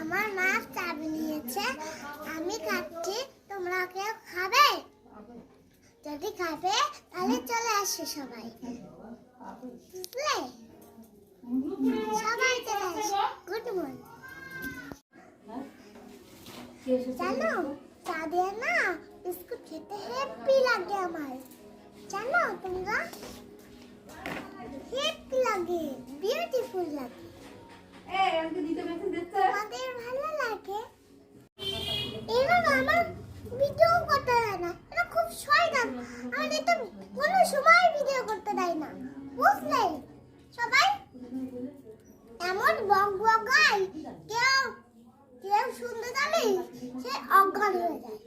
আমার মা চাবি নিয়েছে আমি খাচ্ছি তোমরা কেউ খাবে? যদি খাবে তাহলে চলে আসে সবাই। বুঝলে? সবাই চলে আসে। গুড মর্নিং জানো চা দিয়ে না বিস্কুট খেতে হ্যাপি লাগে আমার। জানো তোমরা? হ্যাপি লাগে বিউটিফুল লাগে। তোমাদের ভালো লাগে এবার আমার ভিডিও করতে দেয় না এটা খুব আমাদের তো কোনো সময় ভিডিও করতে দেয় না। বুঝলে? সবাই? এমন বক বকাই কেউ কেউ শুনতে জানি সে অজ্ঞান হয়ে যায়।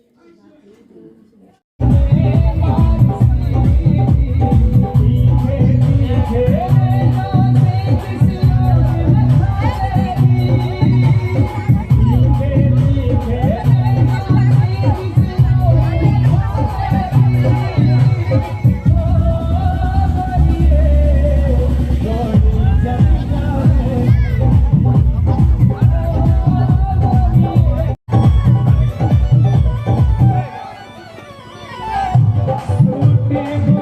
Thank you.